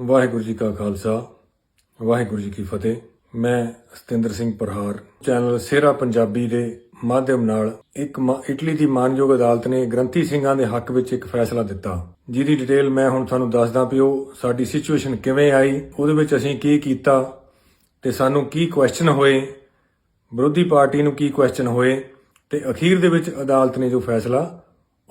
ਵਾਹਿਗੁਰੂ ਜੀ ਕਾ ਖਾਲਸਾ, ਵਾਹਿਗੁਰੂ ਜੀ ਕੀ ਫਤਿਹ। ਮੈਂ ਸਤਿੰਦਰ ਸਿੰਘ ਪਰਹਾਰ। ਚੈਨਲ ਸੇਰਾ ਪੰਜਾਬੀ ਦੇ ਮਾਧਿਅਮ ਨਾਲ ਇੱਕ ਮ- ਇਟਲੀ ਦੀ ਮਾਨਯੋਗ ਅਦਾਲਤ ਨੇ ਗ੍ਰੰਥੀ ਸਿੰਘਾਂ ਦੇ ਹੱਕ ਵਿੱਚ ਇੱਕ ਫੈਸਲਾ ਦਿੱਤਾ। ਜਿਹਦੀ ਡਿਟੇਲ ਮੈਂ ਹੁਣ ਤੁਹਾਨੂੰ ਦੱਸਦਾ ਪਿਓ, ਸਾਡੀ ਸਿਚੁਏਸ਼ਨ ਕਿਵੇਂ ਆਈ, ਉਹਦੇ ਵਿੱਚ ਅਸੀਂ ਕੀ ਕੀਤਾ ਤੇ ਸਾਨੂੰ ਕੀ ਕੁਐਸਚਨ ਹੋਏ, ਵਿਰੋਧੀ ਪਾਰਟੀ ਨੂੰ ਕੀ ਕੁਐਸਚਨ ਹੋਏ ਤੇ ਅਖੀਰ ਦੇ ਵਿੱਚ ਅਦਾਲਤ ਨੇ ਜੋ ਫੈਸਲਾ,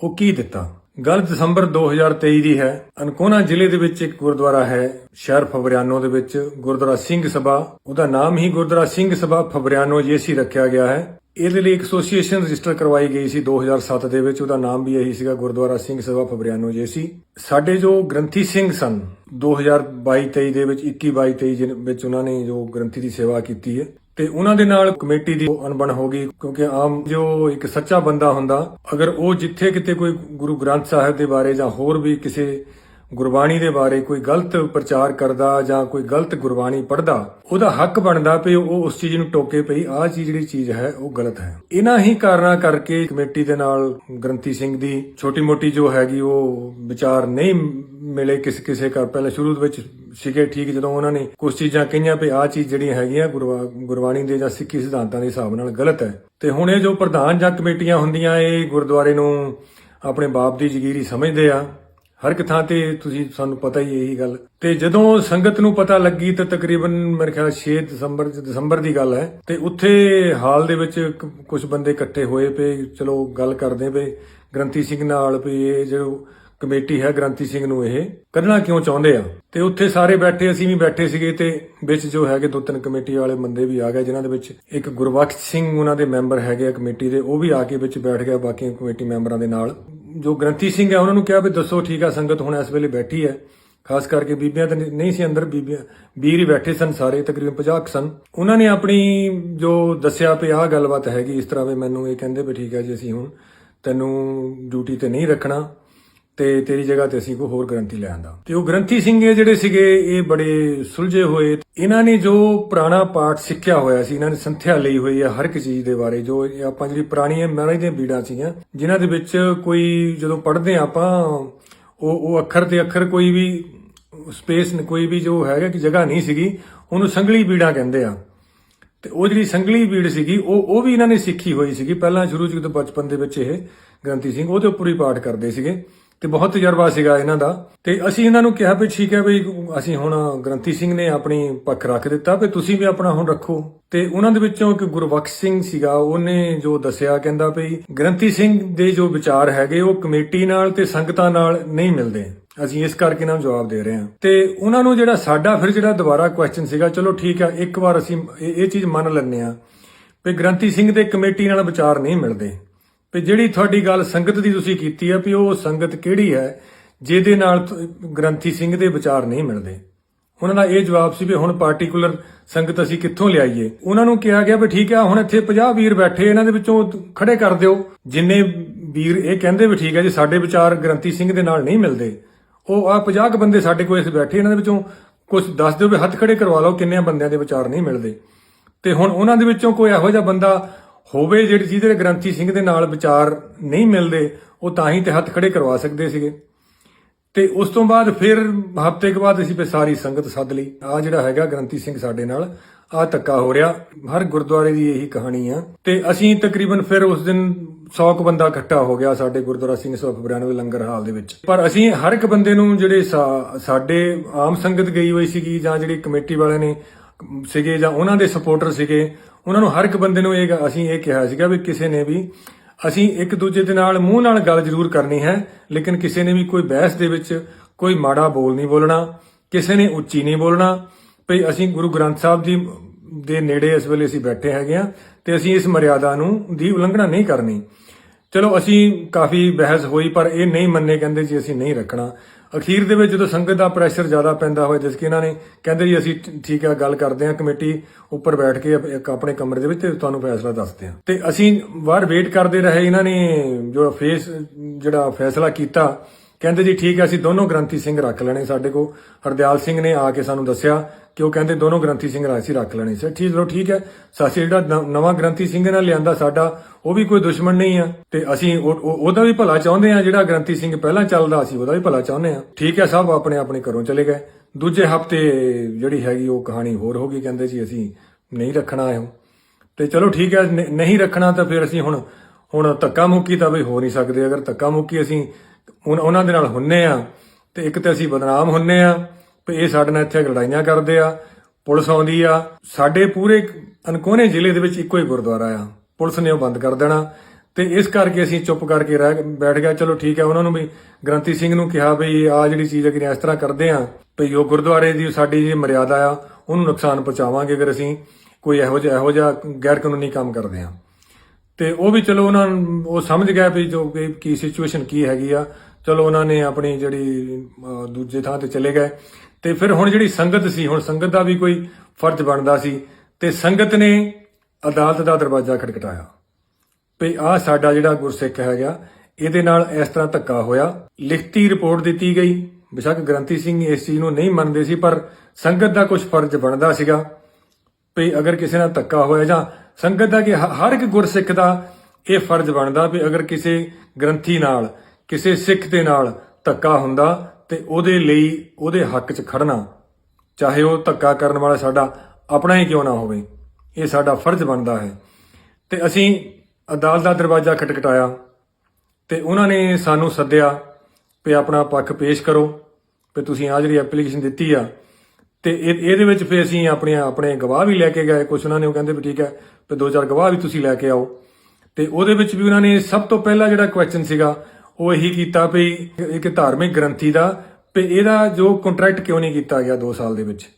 ਉਹ ਕੀ ਦਿੱਤਾ? ਗੱਲ ਦਸੰਬਰ 2023 ਦੀ ਹੈ। ਅਨਕੋਨਾ ਜ਼ਿਲ੍ਹੇ ਦੇ ਵਿੱਚ ਇੱਕ ਗੁਰਦੁਆਰਾ ਹੈ। ਸ਼ਹਿਰ ਫਬਰਿਆਨੋ ਦੇ ਵਿੱਚ ਗੁਰਦੁਆਰਾ ਸਿੰਘ ਸਭਾ। ਉਹਦਾ ਨਾਮ ਹੀ ਗੁਰਦੁਆਰਾ ਸਿੰਘ ਸਭਾ ਫਬਰਿਆਨੋ ਜੇਸੀ ਰੱਖਿਆ ਗਿਆ ਹੈ। ਇਹਦੇ ਲਈ ਇੱਕ ਐਸੋਸੀਏਸ਼ਨ ਰਜਿਸਟਰ ਕਰਵਾਈ ਗਈ ਸੀ 2007 ਦੇ ਵਿੱਚ। ਉਹਦਾ ਨਾਮ ਵੀ ਇਹੀ ਸੀਗਾ ਗੁਰਦੁਆਰਾ ਸਿੰਘ ਸਭਾ ਫਬਰਿਆਨੋ ਜੇਸੀ। ਸਾਡੇ ਜੋ ਗ੍ਰੰਥੀ ਸਿੰਘ ਸਨ 2022-23 ਦੇ ਵਿੱਚ 21-22-23 ਵਿੱਚ ਉਹਨਾਂ ਨੇ ਜੋ ਗ੍ਰੰਥੀ ਦੀ ਸੇਵਾ ਕੀਤੀ ਹੈ ਤੇ ਉਹਨਾਂ ਦੇ ਨਾਲ ਕਮੇਟੀ ਦੀ ਅਣਬਣ ਹੋ ਗਈ, ਕਿਉਂਕਿ ਆਮ ਜੋ ਇੱਕ ਸੱਚਾ ਬੰਦਾ ਹੁੰਦਾ, ਅਗਰ ਉਹ ਜਿੱਥੇ ਕਿਤੇ ਕੋਈ ਗੁਰੂ ਗ੍ਰੰਥ ਸਾਹਿਬ ਦੇ ਬਾਰੇ ਜਾਂ ਹੋਰ ਵੀ ਕਿਸੇ ਗੁਰਬਾਣੀ ਦੇ ਬਾਰੇ ਕੋਈ ਗਲਤ ਪ੍ਰਚਾਰ ਕਰਦਾ ਜਾਂ ਕੋਈ ਗਲਤ ਗੁਰਬਾਣੀ ਪੜ੍ਹਦਾ, ਉਹਦਾ ਹੱਕ ਬਣਦਾ ਵੀ ਉਹ ਉਸ ਚੀਜ਼ ਨੂੰ ਟੋਕੇ ਪਈ ਆਹ ਚੀਜ਼ ਜਿਹੜੀ ਚੀਜ਼ ਹੈ, ਉਹ ਗਲਤ ਹੈ। ਇਹਨਾਂ ਹੀ ਕਾਰਨਾਂ ਕਰਕੇ ਕਮੇਟੀ ਦੇ ਨਾਲ ਗ੍ਰੰਥੀ ਸਿੰਘ ਦੀ ਛੋਟੀ-ਮੋਟੀ ਜੋ ਹੈਗੀ, ਉਹ ਵਿਚਾਰ ਨਹੀਂ ਮਿਲੇ ਕਿਸੇ ਕਿਸੇ ਕਰ ਪਹਿਲਾਂ ਸ਼ੁਰੂ ਵਿੱਚ ਸੀਗੇ ਠੀਕ, ਜਦੋਂ ਉਹਨਾਂ ਨੇ ਕੁਝ ਚੀਜ਼ਾਂ ਕਹੀਆਂ ਵੀ ਆਹ ਚੀਜ਼ ਜਿਹੜੀਆਂ ਹੈਗੀਆਂ ਗੁਰਵਾ- ਗੁਰਬਾਣੀ ਦੇ ਜਾਂ ਸਿੱਖੀ ਸਿਧਾਂਤਾਂ ਦੇ ਹਿਸਾਬ ਨਾਲ ਗਲਤ ਹੈ। ਤੇ ਹੁਣ ਇਹ ਜੋ ਪ੍ਰਧਾਨ ਜਾਂ ਕਮੇਟੀਆਂ ਹੁੰਦੀਆਂ, ਇਹ ਗੁਰਦੁਆਰੇ ਨੂੰ ਆਪਣੇ ਬਾਪ ਦੀ ਜ਼ਗੀਰੀ ਸਮਝਦੇ ਆ। ਹਰ ਇੱਕ ਥਾਂ ਤੇ ਤੁਸੀਂ, ਸਾਨੂੰ ਪਤਾ ਹੀ ਇਹੀ ਗੱਲ। ਤੇ ਜਦੋਂ ਸੰਗਤ ਨੂੰ ਪਤਾ ਲੱਗੀ ਤਾਂ ਤਕਰੀਬਨ ਮੇਰੇ ਖਿਆਲ 6 ਦਸੰਬਰ ਦਸੰਬਰ ਦੀ ਗੱਲ ਹੈ। ਤੇ ਉੱਥੇ ਹਾਲ ਦੇ ਵਿੱਚ ਕੁਝ ਬੰਦੇ ਇਕੱਠੇ ਹੋਏ ਪਏ, ਚਲੋ ਗੱਲ ਕਰਦੇ ਪਏ। ਗ੍ਰੰਥੀ ਸਿੰਘ ਨਾਲ ਵੀ ਇਹ ਜੋ ਕਮੇਟੀ ਹੈ ਗ੍ਰੰਥੀ ਸਿੰਘ ਨੂੰ ਇਹ। ਕੱਢਣਾ ਕਿਉਂ ਚਾਹੁੰਦੇ ਆ? ਤੇ ਉੱਥੇ ਸਾਰੇ ਬੈਠੇ, ਅਸੀਂ ਵੀ ਬੈਠੇ ਸੀਗੇ ਤੇ ਵਿੱਚ ਜੋ ਹੈਗੇ ਦੋ ਤਿੰਨ ਕਮੇਟੀ ਵਾਲੇ ਬੰਦੇ ਵੀ ਆ ਗਏ, ਜਿਨ੍ਹਾਂ ਦੇ ਵਿੱਚ ਇੱਕ ਗੁਰਬਖਸ਼ ਸਿੰਘ ਉਹਨਾਂ ਦੇ ਮੈਂਬਰ ਹੈਗੇ ਆ ਕਮੇਟੀ ਦੇ, ਉਹ ਵੀ ਆ ਕੇ ਵਿੱਚ ਬੈਠ ਗਿਆ ਬਾਕੀ ਕਮੇਟੀ ਮੈਂਬਰਾਂ ਦੇ ਨਾਲ। ਜੋ ਗ੍ਰੰਥੀ ਸਿੰਘ ਹੈ, ਉਹਨਾਂ ਨੂੰ ਕਿਹਾ ਵੀ ਦੱਸੋ ਠੀਕ ਆ, ਸੰਗਤ ਹੁਣ ਇਸ ਵੇਲੇ ਬੈਠੀ ਹੈ। ਖਾਸ ਕਰਕੇ ਬੀਬੀਆਂ ਤਾਂ ਨਹੀਂ ਸੀ ਅੰਦਰ, ਬੀਬੀਆਂ ਵੀਰ ਹੀ ਬੈਠੇ ਸਨ ਸਾਰੇ, ਤਕਰੀਬਨ 50 ਕੁ ਸਨ। ਉਹਨਾਂ ਨੇ ਆਪਣੀ ਜੋ ਦੱਸਿਆ ਵੀ ਆਹ ਗੱਲਬਾਤ ਹੈਗੀ, ਇਸ ਤਰ੍ਹਾਂ ਵੀ ਮੈਨੂੰ ਇਹ ਕਹਿੰਦੇ ਵੀ ਠੀਕ ਹੈ ਜੀ ਅਸੀਂ ਹੁਣ ਤੈਨੂੰ ਡਿਊਟੀ ਤੇ ਨਹੀਂ ਰੱਖਣਾ। ਤੇ ਤੇਰੀ ਜਗ੍ਹਾ ਤੇ ਅਸੀਂ ਕੋਈ ਹੋਰ ਗ੍ਰੰਥੀ ਲੈ ਆਂਦਾ। ਤੇ ਉਹ ਗ੍ਰੰਥੀ ਸਿੰਘ ਜਿਹੜੇ ਸੀਗੇ, ਇਹ ਬੜੇ ਸੁਲਝੇ ਹੋਏ। ਇਹਨਾਂ ਨੇ ਜੋ ਪੁਰਾਣਾ ਪਾਠ ਸਿੱਖਿਆ ਹੋਇਆ ਸੀ, ਇਹਨਾਂ ਨੇ ਸੰਥਿਆ ਲਈ ਹੋਈ ਹੈ ਹਰ ਇੱਕ ਚੀਜ਼ ਦੇ ਬਾਰੇ, ਜੋ ਆਪਾਂ ਜਿਹੜੀ ਪੁਰਾਣੀਆਂ ਮਹਾਰਾਜ ਦੀਆਂ ਬੀੜਾਂ ਸੀਗੀਆਂ, ਜਿਨ੍ਹਾਂ ਦੇ ਵਿੱਚ ਕੋਈ ਜਦੋਂ ਪੜ੍ਹਦੇ ਹਾਂ ਆਪਾਂ, ਉਹ ਉਹ ਅੱਖਰ ਤੇ ਅੱਖਰ ਕੋਈ ਵੀ ਸਪੇਸ ਕੋਈ ਵੀ ਜੋ ਹੈਗਾ ਕਿ ਜਗ੍ਹਾ ਨਹੀਂ ਸੀਗੀ, ਉਹਨੂੰ ਸੰਗਲੀ ਬੀੜਾਂ ਕਹਿੰਦੇ ਆ। ਤੇ ਉਹ ਜਿਹੜੀ ਸੰਗਲੀ ਬੀੜ ਸੀਗੀ, ਉਹ ਉਹ ਵੀ ਇਹਨਾਂ ਨੇ ਸਿੱਖੀ ਹੋਈ ਸੀਗੀ। ਪਹਿਲਾਂ ਸ਼ੁਰੂ ਚ ਜਦੋਂ ਬਚਪਨ ਦੇ ਵਿੱਚ ਇਹ ਗ੍ਰੰਥੀ ਸਿੰਘ ਉਹਦੇ ਉੱਪਰ ਹੀ ਪਾਠ ਕਰਦੇ ਸੀਗੇ। ਤੇ ਬਹੁਤ ਤਜਰਬਾ ਸੀਗਾ ਇਹਨਾਂ ਦਾ। ਤੇ ਅਸੀਂ ਇਹਨਾਂ ਨੂੰ ਕਿਹਾ ਵੀ ਠੀਕ ਹੈ ਵੀ ਅਸੀਂ ਹੁਣ ਗ੍ਰੰਥੀ ਸਿੰਘ ਨੇ ਆਪਣੀ ਪੱਖ ਰੱਖ ਦਿੱਤਾ ਵੀ ਤੁਸੀਂ ਵੀ ਆਪਣਾ ਹੁਣ ਰੱਖੋ। ਤੇ ਉਹਨਾਂ ਦੇ ਵਿੱਚੋਂ ਇੱਕ ਗੁਰਬਖਸ਼ ਸਿੰਘ ਸੀਗਾ, ਉਹਨੇ ਜੋ ਦੱਸਿਆ ਕਹਿੰਦਾ ਵੀ ਗ੍ਰੰਥੀ ਸਿੰਘ ਦੇ ਜੋ ਵਿਚਾਰ ਹੈਗੇ, ਉਹ ਕਮੇਟੀ ਨਾਲ ਤੇ ਸੰਗਤਾਂ ਨਾਲ ਨਹੀਂ ਮਿਲਦੇ। ਅਸੀਂ ਇਸ ਕਰਕੇ ਇਹਨਾਂ ਨੂੰ ਜਵਾਬ ਦੇ ਰਹੇ ਹਾਂ। ਤੇ ਉਹਨਾਂ ਨੂੰ ਜਿਹੜਾ ਸਾਡਾ ਫਿਰ ਜਿਹੜਾ ਦੁਬਾਰਾ ਕੁਐਸਚਨ ਸੀਗਾ, ਚਲੋ ਠੀਕ ਆ, ਇੱਕ ਵਾਰ ਅਸੀਂ ਇਹ ਚੀਜ਼ ਮੰਨ ਲੈਂਦੇ ਆ ਵੀ ਗ੍ਰੰਥੀ ਸਿੰਘ ਦੇ ਕਮੇਟੀ ਨਾਲ ਵਿਚਾਰ ਨਹੀਂ ਮਿਲਦੇ। ਵੀ ਜਿਹੜੀ ਤੁਹਾਡੀ ਗੱਲ ਸੰਗਤ ਦੀ ਤੁਸੀਂ ਕੀਤੀ ਹੈ ਵੀ ਉਹ ਸੰਗਤ ਕਿਹੜੀ ਹੈ, ਜਿਹਦੇ ਨਾਲ ਗ੍ਰੰਥੀ ਸਿੰਘ ਦੇ ਵਿਚਾਰ ਨਹੀਂ ਮਿਲਦੇ। ਉਹਨਾਂ ਦਾ ਇਹ ਜਵਾਬ ਸੀ ਵੀ ਹੁਣ ਪਾਰਟਿਕੂਲਰ ਸੰਗਤ ਅਸੀਂ ਕਿੱਥੋਂ ਲਿਆਈਏ? ਉਹਨਾਂ ਨੂੰ ਕਿਹਾ ਗਿਆ ਵੀ ਠੀਕ ਆ, ਹੁਣ ਇੱਥੇ 50 ਵੀਰ ਬੈਠੇ, ਇਹਨਾਂ ਦੇ ਵਿੱਚੋਂ ਖੜੇ ਕਰ ਦਿਓ। ਜਿੰਨੇ ਵੀਰ ਇਹ ਕਹਿੰਦੇ ਵੀ ਠੀਕ ਹੈ ਜੀ, ਸਾਡੇ ਵਿਚਾਰ ਗ੍ਰੰਥੀ ਸਿੰਘ ਦੇ ਨਾਲ ਨਹੀਂ ਮਿਲਦੇ। ਉਹ ਆ 50 ਕੁ ਬੰਦੇ ਸਾਡੇ ਕੋਲ ਇੱਥੇ ਬੈਠੇ, ਇਹਨਾਂ ਦੇ ਵਿੱਚੋਂ ਕੁਝ ਦੱਸ ਦਿਓ ਵੀ ਹੱਥ ਖੜੇ ਕਰਵਾ ਲਓ ਕਿੰਨੇ ਬੰਦਿਆਂ ਦੇ ਵਿਚਾਰ ਨਹੀਂ ਮਿਲਦੇ। ਤੇ ਹੁਣ ਉਹਨਾਂ ਦੇ ਵਿੱਚੋਂ ਕੋਈ ਇਹੋ ਜਿਹਾ ਬੰਦਾ ਹੋਵੇ ਜਿਹੜੀ ਜਿਹਦੇ ਗ੍ਰੰਥੀ ਸਿੰਘ ਦੇ ਨਾਲ ਵਿਚਾਰ ਨਹੀਂ ਮਿਲਦੇ, ਉਹ ਤਾਂ ਹੀ ਤੇ ਹੱਥ ਖੜੇ ਕਰਵਾ ਸਕਦੇ ਸੀਗੇ। ਤੇ ਉਸ ਤੋਂ ਬਾਅਦ ਫਿਰ ਹਫ਼ਤੇ ਕੁ ਬਾਅਦ ਅਸੀਂ ਫਿਰ ਸਾਰੀ ਸੰਗਤ ਸੱਦ ਲਈ। ਆ ਜਿਹੜਾ ਹੈਗਾ ਗ੍ਰੰਥੀ ਸਿੰਘ ਸਾਡੇ ਨਾਲ, ਆ ਧੱਕਾ ਹੋ ਰਿਹਾ। ਹਰ ਗੁਰਦੁਆਰੇ ਦੀ ਇਹੀ ਕਹਾਣੀ ਆ। ਤੇ ਅਸੀਂ ਤਕਰੀਬਨ ਫਿਰ ਉਸ ਦਿਨ 100 ਕੁ ਬੰਦਾ ਇਕੱਠਾ ਹੋ ਗਿਆ ਸਾਡੇ ਗੁਰਦੁਆਰਾ ਸਿੰਘ ਸਭਾ ਫਬਰਿਆਨੋ ਦੇ ਲੰਗਰ ਹਾਲ ਦੇ ਵਿੱਚ। ਪਰ ਅਸੀਂ ਹਰ ਇੱਕ ਬੰਦੇ ਨੂੰ ਜਿਹੜੇ ਸਾਡੇ ਆਮ ਸੰਗਤ ਗਈ ਹੋਈ ਸੀਗੀ ਜਾਂ ਜਿਹੜੀ ਕਮੇਟੀ ਵਾਲਿਆਂ ਨੇ ਸੀਗੇ ਜਾਂ ਉਹਨਾਂ ਦੇ ਸਪੋਰਟਰ ਸੀਗੇ, ਉਹਨਾਂ ਨੂੰ ਹਰ ਇੱਕ ਬੰਦੇ ਨੂੰ ਇਹ ਅਸੀਂ ਇਹ ਕਿਹਾ ਸੀਗਾ ਵੀ ਕਿਸੇ ਨੇ ਵੀ ਅਸੀਂ ਇੱਕ ਦੂਜੇ ਦੇ ਨਾਲ ਮੂੰਹ ਨਾਲ ਗੱਲ ਜ਼ਰੂਰ ਕਰਨੀ ਹੈ, ਲੇਕਿਨ ਕਿਸੇ ਨੇ ਵੀ ਕੋਈ ਬਹਿਸ ਦੇ ਵਿੱਚ ਕੋਈ ਮਾੜਾ ਬੋਲ ਨਹੀਂ ਬੋਲਣਾ, ਕਿਸੇ ਨੇ ਉੱਚੀ ਨਹੀਂ ਬੋਲਣਾ। ਭਈ ਅਸੀਂ ਗੁਰੂ ਗ੍ਰੰਥ ਸਾਹਿਬ ਜੀ ਦੇ ਨੇੜੇ ਇਸ ਵੇਲੇ ਅਸੀਂ ਬੈਠੇ ਹੈਗੇ ਆ ਤੇ ਅਸੀਂ ਇਸ ਮਰਿਆਦਾ ਨੂੰ ਦੀ ਉਲੰਘਣਾ ਨਹੀਂ ਕਰਨੀ। ਚਲੋ ਅਸੀਂ ਕਾਫੀ ਬਹਿਸ ਹੋਈ ਪਰ ਇਹ ਨਹੀਂ ਮੰਨੇ ਕਹਿੰਦੇ ਜੀ ਅਸੀਂ ਨਹੀਂ ਰੱਖਣਾ। ਅਖੀਰ ਦੇ ਵਿੱਚ ਜਦੋਂ ਸੰਗਤ ਦਾ ਪ੍ਰੈਸ਼ਰ ਜ਼ਿਆਦਾ ਪੈਂਦਾ ਹੋਇਆ, ਜਿਸ ਕਿ ਇਹਨਾਂ ਨੇ ਕਹਿੰਦੇ ਜੀ, ਅਸੀਂ ਠੀਕ ਆ, ਗੱਲ ਕਰਦੇ ਆ ਕਮੇਟੀ ਉੱਪਰ ਬੈਠ ਕੇ ਇੱਕ ਆਪਣੇ ਕਮਰੇ ਦੇ ਵਿੱਚ ਤੇ ਤੁਹਾਨੂੰ ਫੈਸਲਾ ਦੱਸਦੇ ਆ ਤੇ ਅਸੀਂ ਬਾਹਰ ਵੇਟ ਕਰਦੇ ਰਹੇ, ਇਹਨਾਂ ਨੇ ਜੋ ਫੇਸ ਜਿਹੜਾ ਫੈਸਲਾ ਕੀਤਾ ਕਹਿੰਦੇ ਜੀ, ਠੀਕ ਹੈ, ਅਸੀਂ ਦੋਨੋਂ ਗ੍ਰੰਥੀ ਸਿੰਘ ਰੱਖ ਲੈਣੇ ਸਾਡੇ ਕੋਲ। ਹਰਦਿਆਲ ਸਿੰਘ ਨੇ ਆ ਕੇ ਸਾਨੂੰ ਦੱਸਿਆ ਕਿ ਉਹ ਕਹਿੰਦੇ, ਦੋਨੋਂ ਗ੍ਰੰਥੀ ਸਿੰਘ ਅਸੀਂ ਰੱਖ ਲੈਣੇ ਸੀ ਠੀਕ, ਚਲੋ ਠੀਕ ਹੈ। ਸਾਸੀ ਜਿਹੜਾ ਨਵਾਂ ਗ੍ਰੰਥੀ ਸਿੰਘ ਨਾਲ ਲਿਆਂਦਾ ਸਾਡਾ, ਉਹ ਵੀ ਕੋਈ ਦੁਸ਼ਮਣ ਨਹੀਂ ਆ। ਤੇ ਅਸੀਂ ਉਹਦਾ ਵੀ ਭਲਾ ਚਾਹੁੰਦੇ ਆ, ਜਿਹੜਾ ਗ੍ਰੰਥੀ ਸਿੰਘ ਪਹਿਲਾਂ ਚੱਲਦਾ ਸੀ ਉਹਦਾ ਵੀ ਭਲਾ ਚਾਹੁੰਦੇ ਆ। ਠੀਕ ਹੈ, ਸਭ ਆਪਣੇ ਆਪਣੇ ਘਰੋਂ ਚਲੇ ਗਏ। ਦੂਜੇ ਹਫ਼ਤੇ ਜਿਹੜੀ ਹੈਗੀ ਉਹ ਕਹਾਣੀ ਹੋਰ ਹੋ ਗਈ, ਕਹਿੰਦੇ ਜੀ, ਅਸੀਂ ਨਹੀਂ ਰੱਖਣਾ ਆਇਓ ਤੇ ਚਲੋ ਠੀਕ ਹੈ ਨਹੀਂ ਰੱਖਣਾ ਤਾਂ ਫਿਰ ਅਸੀਂ ਹੁਣ ਹੁਣ ਧੱਕਾ ਮੁੱਕੀ ਤਾਂ ਵੀ ਹੋ ਨਹੀਂ ਸਕਦੇ। ਅਗਰ ਧੱਕਾ ਮੁੱਕੀ ਅਸੀਂ ਉਹਨਾਂ ਦੇ ਨਾਲ ਹੁੰਨੇ ਆ ਤੇ ਇੱਕ ਤੇ ਅਸੀਂ ਬਦਨਾਮ ਹੁੰਨੇ ਆ ਵੀ ਇਹ ਸਾਡੇ ਨਾਲ ਇੱਥੇ ਲੜਾਈਆਂ ਕਰਦੇ ਆ, ਪੁਲਿਸ ਆਉਂਦੀ ਆ। ਸਾਡੇ ਪੂਰੇ ਅਨਕੋਨੇ ਜ਼ਿਲ੍ਹੇ ਦੇ ਵਿੱਚ ਇੱਕੋ ਹੀ ਗੁਰਦੁਆਰਾ ਆ। ਪੁਲਿਸ ਨੇ ਉਹ ਬੰਦ ਕਰ ਦੇਣਾ। ਤੇ ਇਸ ਕਰਕੇ ਅਸੀਂ ਚੁੱਪ ਕਰਕੇ ਰਹਿ ਬੈਠ ਗਿਆ ਚਲੋ ਠੀਕ ਹੈ ਉਹਨਾਂ ਨੂੰ ਵੀ ਗ੍ਰੰਥੀ ਸਿੰਘ ਨੂੰ ਕਿਹਾ ਵੀ ਆ ਜਿਹੜੀ ਚੀਜ਼ ਅਗਰ ਇਸ ਤਰ੍ਹਾਂ ਕਰਦੇ ਆ ਵੀ ਉਹ ਗੁਰਦੁਆਰੇ ਦੀ ਸਾਡੀ ਜਿਹੜੀ ਮਰਿਆਦਾ ਆ, ਉਹਨੂੰ ਨੁਕਸਾਨ ਪਹੁੰਚਾਵਾਂਗੇ ਅਗਰ ਅਸੀਂ ਕੋਈ ਇਹੋ ਜਿਹਾ ਇਹੋ ਜਿਹਾ ਗੈਰ ਕਾਨੂੰਨੀ ਕੰਮ ਕਰਦੇ ਆ। ਤੇ ਉਹ ਵੀ ਚਲੋ ਉਹਨਾਂ ਉਹ ਸਮਝ ਗਿਆ ਵੀ ਜੋ ਕੀ ਸਿਚੁਏਸ਼ਨ ਕੀ ਹੈਗੀ ਆ। ਚਲੋ ਉਹਨਾਂ ਨੇ ਆਪਣੀ ਜਿਹੜੀ ਦੂਜੇ ਥਾਂ ਤੇ ਚਲੇ ਗਏ। ਤੇ ਫਿਰ ਹੁਣ ਜਿਹੜੀ ਸੰਗਤ ਸੀ, ਹੁਣ ਸੰਗਤ ਦਾ ਵੀ ਕੋਈ ਫਰਜ਼ ਬਣਦਾ ਸੀ। ਤੇ ਸੰਗਤ ਨੇ ਅਦਾਲਤ ਦਾ ਦਰਵਾਜ਼ਾ ਖੜਕਟਾਇਆ ਵੀ ਆ ਸਾਡਾ ਜਿਹੜਾ ਗੁਰਸਿੱਖ ਹੈਗਾ, ਇਹਦੇ ਨਾਲ ਇਸ ਤਰ੍ਹਾਂ ਧੱਕਾ ਹੋਇਆ। ਲਿਖਤੀ ਰਿਪੋਰਟ ਦਿੱਤੀ ਗਈ। ਬਿਸ਼ੱਕ ਗ੍ਰੰਥੀ ਸਿੰਘ ਇਸ ਚੀਜ਼ ਨੂੰ ਨਹੀਂ ਮੰਨਦੇ ਸੀ, ਪਰ ਸੰਗਤ ਦਾ ਕੁਝ ਫਰਜ਼ ਬਣਦਾ ਸੀਗਾ। ਵੀ ਅਗਰ ਕਿਸੇ ਨਾਲ ਧੱਕਾ ਹੋਇਆ ਜਾਂ ਸੰਗਤ ਦਾ ਕਿ ਹ- ਹਰ ਇੱਕ ਗੁਰਸਿੱਖ ਦਾ ਇਹ ਫਰਜ਼ ਬਣਦਾ ਵੀ ਅਗਰ ਕਿਸੇ ਗ੍ਰੰਥੀ ਨਾਲ, ਕਿਸੇ ਸਿੱਖ ਦੇ ਨਾਲ ਧੱਕਾ ਹੁੰਦਾ ਤੇ ਉਹਦੇ ਲਈ ਉਹਦੇ ਹੱਕ 'ਚ ਖੜਨਾ ਚਾਹੇ ਉਹ ਧੱਕਾ ਕਰਨ ਵਾਲਾ ਸਾਡਾ ਆਪਣਾ ਹੀ ਕਿਉਂ ਨਾ ਹੋਵੇ, ਇਹ ਸਾਡਾ ਫਰਜ਼ ਬਣਦਾ ਹੈ। ਤੇ ਅਸੀਂ ਅਦਾਲਤ ਦਾ ਦਰਵਾਜ਼ਾ ਖਟਖਟਾਇਆ ਤੇ ਉਹਨਾਂ ਨੇ ਸਾਨੂੰ ਸੱਦਿਆ ਵੀ ਆਪਣਾ ਪੱਖ ਪੇਸ਼ ਕਰੋ, ਵੀ ਤੁਸੀਂ ਆ ਜਿਹੜੀ ਐਪਲੀਕੇਸ਼ਨ ਦਿੱਤੀ ਆ ਤੇ ਇਹ- ਇਹਦੇ ਵਿੱਚ ਫਿਰ ਅਸੀਂ ਆਪਣੇ ਆਪਣੇ ਗਵਾਹ ਵੀ ਲੈ ਕੇ ਗਏ। ਕੁਛ ਉਹਨਾਂ ਨੇ ਉਹ ਕਹਿੰਦੇ ਵੀ ਠੀਕ ਹੈ ਤੇ ਦੋ ਚਾਰ ਗਵਾਹ ਵੀ ਤੁਸੀਂ ਲੈ ਕੇ ਆਓ। ਤੇ ਉਹਦੇ ਵਿੱਚ ਵੀ ਉਹਨਾਂ ਨੇ ਸਭ ਤੋਂ ਪਹਿਲਾ ਜਿਹੜਾ ਕੁਐਸਚਨ ਸੀਗਾ, ਉਹ ਇਹੀ ਕੀਤਾ ਵੀ ਇੱਕ ਧਾਰਮਿਕ ਗ੍ਰੰਥੀ ਦਾ, ਵੀ ਇਹਦਾ ਜੋ ਕੰਟਰੈਕਟ ਕਿਉਂ ਨਹੀਂ ਕੀਤਾ ਗਿਆ 2 ਸਾਲ ਦੇ ਵਿੱਚ।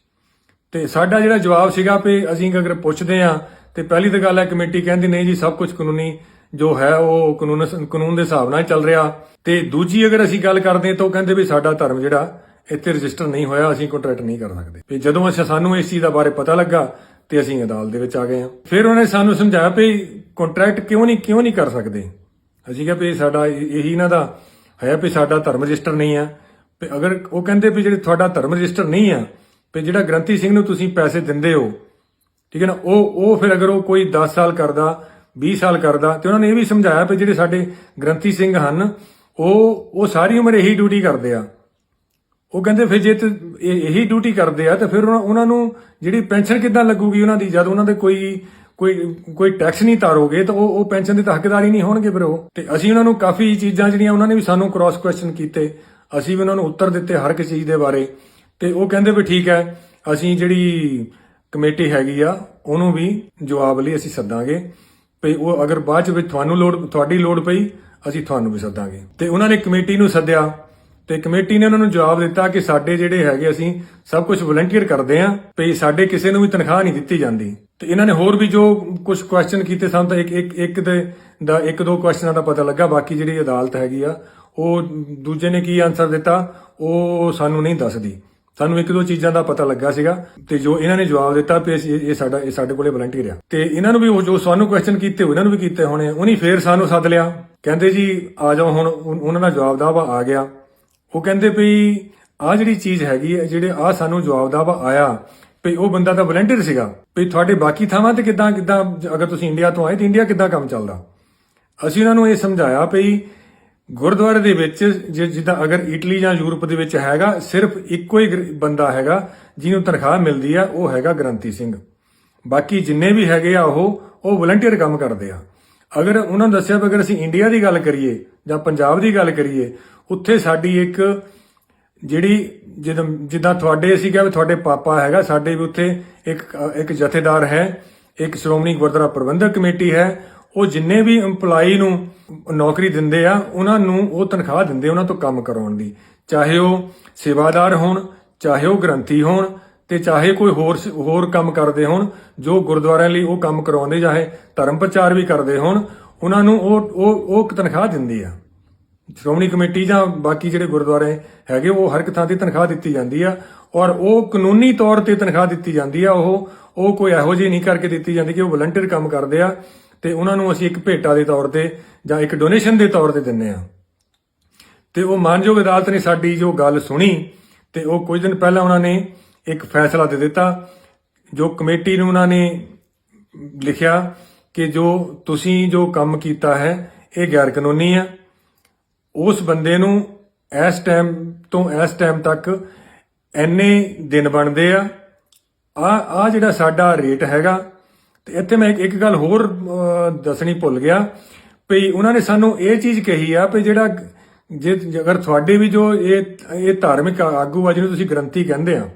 ਤੇ ਸਾਡਾ ਜਿਹੜਾ ਜਵਾਬ ਸੀਗਾ ਵੀ ਅਸੀਂ ਅਗਰ ਪੁੱਛਦੇ ਆ ਤੇ ਪਹਿਲੀ ਤਾਂ ਗੱਲ ਹੈ ਕਮੇਟੀ ਕਹਿੰਦੀ, ਨਹੀਂ ਜੀ, ਸਭ ਕੁਝ ਕਾਨੂੰਨੀ ਜੋ ਹੈ ਉਹ ਕਾਨੂੰਨ ਕਾਨੂੰਨ ਦੇ ਹਿਸਾਬ ਨਾਲ ਚੱਲ ਰਿਹਾ। ਤੇ ਦੂਜੀ ਅਗਰ ਅਸੀਂ ਗੱਲ ਕਰਦੇ ਹਾਂ, ਤਾਂ ਉਹ ਕਹਿੰਦੇ ਵੀ ਸਾਡਾ ਧਰਮ ਜਿਹੜਾ ਇੱਥੇ ਰਜਿਸਟਰ ਨਹੀਂ ਹੋਇਆ, ਅਸੀਂ ਕੰਟਰੈਕਟ ਨਹੀਂ ਕਰ ਸਕਦੇ। ਵੀ ਜਦੋਂ ਅਸੀਂ ਸਾਨੂੰ ਇਸ ਚੀਜ਼ ਦਾ ਬਾਰੇ ਪਤਾ ਲੱਗਾ, ਤੇ ਅਸੀਂ ਅਦਾਲਤ ਦੇ ਵਿੱਚ ਆ ਗਏ ਹਾਂ। ਫਿਰ ਉਹਨੇ ਸਾਨੂੰ ਸਮਝਾਇਆ ਵੀ ਕੰਟਰੈਕਟ ਕਿਉਂ ਨਹੀਂ ਕਿਉਂ ਨਹੀਂ ਕਰ ਸਕਦੇ? ਅਸੀਂ ਕਿਹਾ ਵੀ ਸਾਡਾ, ਇਹੀ ਇਹਨਾਂ ਦਾ ਹੈ ਵੀ ਸਾਡਾ ਧਰਮ ਰਜਿਸਟਰ ਨਹੀਂ ਆ ਵੀ ਅਗਰ ਉਹ ਕਹਿੰਦੇ ਵੀ ਜਿਹੜੇ ਤੁਹਾਡਾ ਧਰਮ ਰਜਿਸਟਰ ਨਹੀਂ ਆ ਵੀ ਜਿਹੜਾ ਗ੍ਰੰਥੀ ਸਿੰਘ ਨੂੰ ਤੁਸੀਂ ਪੈਸੇ ਦਿੰਦੇ ਹੋ, ਠੀਕ ਹੈ ਨਾ, ਉਹ ਉਹ ਫਿਰ ਅਗਰ ਉਹ ਕੋਈ 10 ਸਾਲ ਕਰਦਾ 20 ਸਾਲ ਕਰਦਾ, ਤੇ ਉਹਨਾਂ ਨੇ ਇਹ ਵੀ ਸਮਝਾਇਆ ਵੀ ਜਿਹੜੇ ਸਾਡੇ ਗ੍ਰੰਥੀ ਸਿੰਘ ਹਨ, ਉਹ ਉਹ ਸਾਰੀ ਉਮਰ ਇਹੀ ਡਿਊਟੀ ਕਰਦੇ ਆ। ਉਹ ਕਹਿੰਦੇ ਫਿਰ ਜੇ ਤੇ ਇਹ- ਇਹੀ ਡਿਊਟੀ ਕਰਦੇ ਆ, ਤਾਂ ਫਿਰ ਉਹਨਾਂ- ਉਹਨਾਂ ਨੂੰ ਜਿਹੜੀ ਪੈਨਸ਼ਨ ਕਿੱਦਾਂ ਲੱਗੂਗੀ ਉਹਨਾਂ ਦੀ? ਜਦ ਉਹਨਾਂ ਦੇ ਕੋਈ ਕੋਈ ਕੋਈ ਟੈਕਸ ਨਹੀਂ ਤਾਰੋਗੇ, ਤਾਂ ਉਹ ਉਹ ਪੈਨਸ਼ਨ ਦੇ ਤਾਂ ਹੱਕਦਾਰ ਹੀ ਨਹੀਂ ਹੋਣਗੇ ਫਿਰ ਉਹ। ਤੇ ਅਸੀਂ ਉਹਨਾਂ ਨੂੰ ਕਾਫੀ ਚੀਜ਼ਾਂ ਜਿਹੜੀਆਂ ਉਹਨਾਂ ਨੇ ਵੀ ਸਾਨੂੰ ਕ੍ਰਾਸ ਕੁਐਸਚਨ ਕੀਤੇ। ਅਸੀਂ ਵੀ ਉਹਨਾਂ ਨੂੰ ਉੱਤਰ ਦਿੱਤੇ ਹਰ ਇੱਕ ਚੀਜ਼ ਦੇ ਬਾਰੇ। ਤੇ ਉਹ ਕਹਿੰਦੇ ਵੀ ਠੀਕ ਹੈ, ਅਸੀਂ ਜਿਹੜੀ ਕਮੇਟੀ ਹੈਗੀ ਆ, ਉਹਨੂੰ ਵੀ ਜਵਾਬ ਲਈ ਅਸੀਂ ਸੱਦਾਂਗੇ। ਵੀ ਉਹ ਅਗਰ ਬਾਅਦ ਚ ਵਿੱਚ ਤੁਹਾਨੂੰ ਲੋੜ ਤੁਹਾਡੀ ਲੋੜ ਪਈ, ਅਸੀਂ ਤੁਹਾਨੂੰ ਵੀ ਸੱਦਾਂਗੇ। ਤੇ ਉਹਨਾਂ ਨੇ ਕਮੇਟੀ ਨੂੰ ਸੱਦਿਆ। ਤੇ ਕਮੇਟੀ ਨੇ ਉਹਨਾਂ ਨੂੰ ਜਵਾਬ ਦਿੱਤਾ ਕਿ ਸਾਡੇ ਜਿਹੜੇ ਹੈਗੇ ਅਸੀਂ ਸਭ ਕੁਝ ਵਲੰਟੀਅਰ ਕਰਦੇ ਆਂ ਵੀ ਸਾਡੇ ਕਿਸੇ ਨੂੰ ਵੀ ਤਨਖਾਹ ਨਹੀਂ ਦਿੱਤੀ ਜਾਂਦੀ। ਤੇ ਇਹਨਾਂ ਨੇ ਹੋਰ ਵੀ ਜੋ ਕੁਝ ਕੁਐਸਚਨ ਕੀਤੇ, ਸਾਨੂੰ ਤਾਂ ਇੱਕ ਇੱਕ ਇੱਕ ਦੇ, ਦਾ, ਇੱਕ, ਦੋ ਕੁਐਸਚਨਾਂ ਦਾ ਪਤਾ ਲੱਗਾ, ਬਾਕੀ ਜਿਹੜੀ ਅਦਾਲਤ ਹੈਗੀ ਆ, ਉਹ ਦੂਜੇ ਨੇ ਕੀ ਆਨਸਰ ਦਿੱਤਾ, ਉਹ ਸਾਨੂੰ ਨਹੀਂ ਦੱਸਦੀ। ਸਾਨੂੰ ਇੱਕ, ਦੋ ਚੀਜ਼ਾਂ ਦਾ ਪਤਾ ਲੱਗਾ ਸੀਗਾ, ਤੇ ਜੋ ਇਹਨਾਂ ਨੇ ਜਵਾਬ ਦਿੱਤਾ ਵੀ ਇਹ ਸਾਡਾ, ਇਹ ਸਾਡੇ ਕੋਲੇ ਵਲੰਟੀਅਰ ਆ। ਤੇ ਇਹਨਾਂ ਨੂੰ ਵੀ ਉਹ ਜੋ ਸਾਨੂੰ ਕੁਐਸਚਨ ਕੀਤੇ, ਉਹਨਾਂ ਨੂੰ ਵੀ ਕੀਤੇ ਹੋਣੇ ਆ। ਉਹਨੀ ਫੇਰ ਸਾਨੂੰ ਸੱਦ ਲਿਆ। ਕਹਿੰਦੇ ਜੀ, ਆ ਜਾਓ ਹੁਣ ਉਹਨਾਂ ਦਾ ਜਵਾਬ ਦਾਵਾ ਆ ਗਿਆ। ਉਹ ਕਹਿੰਦੇ ਵੀ ਆ ਜਿਹੜੀ ਚੀਜ਼ ਹੈਗੀ ਹੈ ਜਿਹੜੇ ਆ ਸਾਨੂੰ ਜਵਾਬ ਦਾਵਾ ਆਇਆ, ਵੀ ਉਹ ਬੰਦਾ ਤਾਂ ਵਲੰਟੀਅਰ ਸੀਗਾ, ਵੀ ਤੁਹਾਡੇ ਬਾਕੀ ਥਾਵਾਂ ਤੇ ਕਿੱਦਾਂ ਕਿੱਦਾਂ, ਅਗਰ ਤੁਸੀਂ ਇੰਡੀਆ ਤੋਂ ਆਏ ਤੇ ਇੰਡੀਆ ਕਿੱਦਾਂ ਕੰਮ ਚੱਲਦਾ? ਅਸੀਂ ਉਹਨਾਂ ਨੂੰ ਇਹ ਸਮਝਾਇਆ ਵੀ ਗੁਰਦੁਆਰੇ ਦੇ ਵਿੱਚ ਜੇ, ਜਿੱਦਾਂ ਅਗਰ ਇਟਲੀ ਜਾਂ ਯੂਰਪ ਦੇ ਵਿੱਚ ਹੈਗਾ, ਸਿਰਫ ਇੱਕੋ ਹੀ ਗ੍ਰ- ਬੰਦਾ ਹੈਗਾ, ਜਿਹਨੂੰ ਤਨਖਾਹ ਮਿਲਦੀ ਆ, ਉਹ ਹੈਗਾ ਗ੍ਰੰਥੀ ਸਿੰਘ। ਬਾਕੀ ਜਿੰਨੇ ਵੀ ਹੈਗੇ ਆ ਉਹ ਉਹ ਵਲੰਟੀਅਰ ਕੰਮ ਕਰਦੇ ਆ। ਅਗਰ ਉਹਨਾਂ ਨੂੰ ਦੱਸਿਆ ਵੀ ਅਗਰ ਅਸੀਂ ਇੰਡੀਆ ਦੀ ਗੱਲ ਕਰੀਏ ਜਾਂ ਪੰਜਾਬ ਦੀ ਗੱਲ ਕਰੀਏ, ਉੱਥੇ ਸਾਡੀ ਇੱਕ ਜਿਹੜੀ ਜਿੱਦਾਂ ਜਿੱਦਾਂ ਤੁਹਾਡੇ ਅਸੀਂ ਕਿਹਾ ਵੀ ਤੁਹਾਡੇ ਪਾਪਾ ਹੈਗਾ, ਸਾਡੇ ਵੀ ਉੱਥੇ ਇੱਕ ਇੱਕ ਜਥੇਦਾਰ ਹੈ, ਇੱਕ ਸ਼੍ਰੋਮਣੀ ਗੁਰਦੁਆਰਾ ਪ੍ਰਬੰਧਕ ਕਮੇਟੀ ਹੈ, ਉਹ ਜਿੰਨੇ ਵੀ EMPLOYE ਨੂੰ ਨੌਕਰੀ ਦਿੰਦੇ ਆ, ਉਹਨਾਂ ਨੂੰ ਉਹ ਤਨਖਾਹ ਦਿੰਦੇ ਉਹਨਾਂ ਤੋਂ ਕੰਮ ਕਰਾਉਣ ਦੀ। ਚਾਹੇ ਉਹ ਸੇਵਾਦਾਰ ਹੋਣ, ਚਾਹੇ ਉਹ ਗ੍ਰੰਥੀ ਹੋਣ ਤੇ ਚਾਹੇ ਕੋਈ ਹੋਰ ਹੋਰ ਕੰਮ ਕਰਦੇ ਹੋਣ, ਜੋ ਗੁਰਦੁਆਰਿਆਂ ਲਈ ਉਹ ਕੰਮ ਕਰਾਉਂਦੇ ਚਾਹੇ ਧਰਮ ਪ੍ਰਚਾਰ ਵੀ ਕਰਦੇ ਹੋਣ, ਉਹਨਾਂ ਨੂੰ ਉਹ ਉਹ ਉਹ ਤਨਖਾਹ ਦਿੰਦੀ ਆ। ਸ਼੍ਰੋਮਣੀ ਕਮੇਟੀ ਜਾਂ ਬਾਕੀ ਜਿਹੜੇ ਗੁਰਦੁਆਰੇ ਹੈਗੇ, ਉਹ ਹਰ ਇੱਕ ਥਾਂ ਤੇ ਤਨਖਾਹ ਦਿੱਤੀ ਜਾਂਦੀ ਆ, ਔਰ ਉਹ ਕਾਨੂੰਨੀ ਤੌਰ ਤੇ ਤਨਖਾਹ ਦਿੱਤੀ ਜਾਂਦੀ ਆ, ਉਹ ਉਹ ਕੋਈ ਇਹੋ ਜਿਹੀ ਨਹੀਂ ਕਰਕੇ ਦਿੱਤੀ ਜਾਂਦੀ ਕਿ ਉਹ ਵਲੰਟੀਅਰ ਕੰਮ ਕਰਦੇ ਆ, ਤੇ ਉਹਨਾਂ ਨੂੰ ਅਸੀਂ ਇੱਕ ਭੇਟਾ ਦੇ ਤੌਰ ਤੇ ਜਾਂ ਇੱਕ ਡੋਨੇਸ਼ਨ ਦੇ ਤੌਰ ਤੇ ਦਿੰਨੇ ਆ। ਤੇ ਉਹ ਮਾਨਯੋਗ ਅਦਾਲਤ ਨੇ ਸਾਡੀ ਜੋ ਗੱਲ ਸੁਣੀ, ਤੇ ਉਹ ਕੁਝ ਦਿਨ ਪਹਿਲਾਂ ਉਹਨਾਂ ਨੇ ਇੱਕ ਫੈਸਲਾ ਦੇ ਦਿੱਤਾ, ਜੋ ਕਮੇਟੀ ਨੂੰ ਉਹਨਾਂ ਨੇ ਲਿਖਿਆ ਕਿ ਜੋ ਤੁਸੀਂ ਜੋ ਕੰਮ ਕੀਤਾ ਹੈ, ਇਹ ਗੈਰ ਕਾਨੂੰਨੀ ਆ ਉਸ ਬੰਦੇ ਨੂੰ ਇਸ ਟਾਈਮ ਤੋਂ ਇਸ ਟਾਈਮ ਤੱਕ ਐਨੇ ਦਿਨ ਬਣਦੇ ਆ। ਆ ਆ ਜਿਹੜਾ ਸਾਡਾ ਰੇਟ ਹੈਗਾ, ਤੇ ਇੱਥੇ ਮੈਂ ਇੱਕ ਗੱਲ ਹੋਰ ਦੱਸਣੀ ਭੁੱਲ ਗਿਆ ਵੀ ਉਹਨਾਂ ਨੇ ਸਾਨੂੰ ਇਹ ਚੀਜ਼ ਕਹੀ ਆ ਵੀ ਜਿਹੜਾ ਜੇ ਜੇ ਅਗਰ ਤੁਹਾਡੇ ਵੀ ਜੋ ਇਹ ਇਹ ਧਾਰਮਿਕ ਆਗੂ ਆ ਜਿਹਨੂੰ ਤੁਸੀਂ ਗ੍ਰੰਥੀ ਕਹਿੰਦੇ ਆ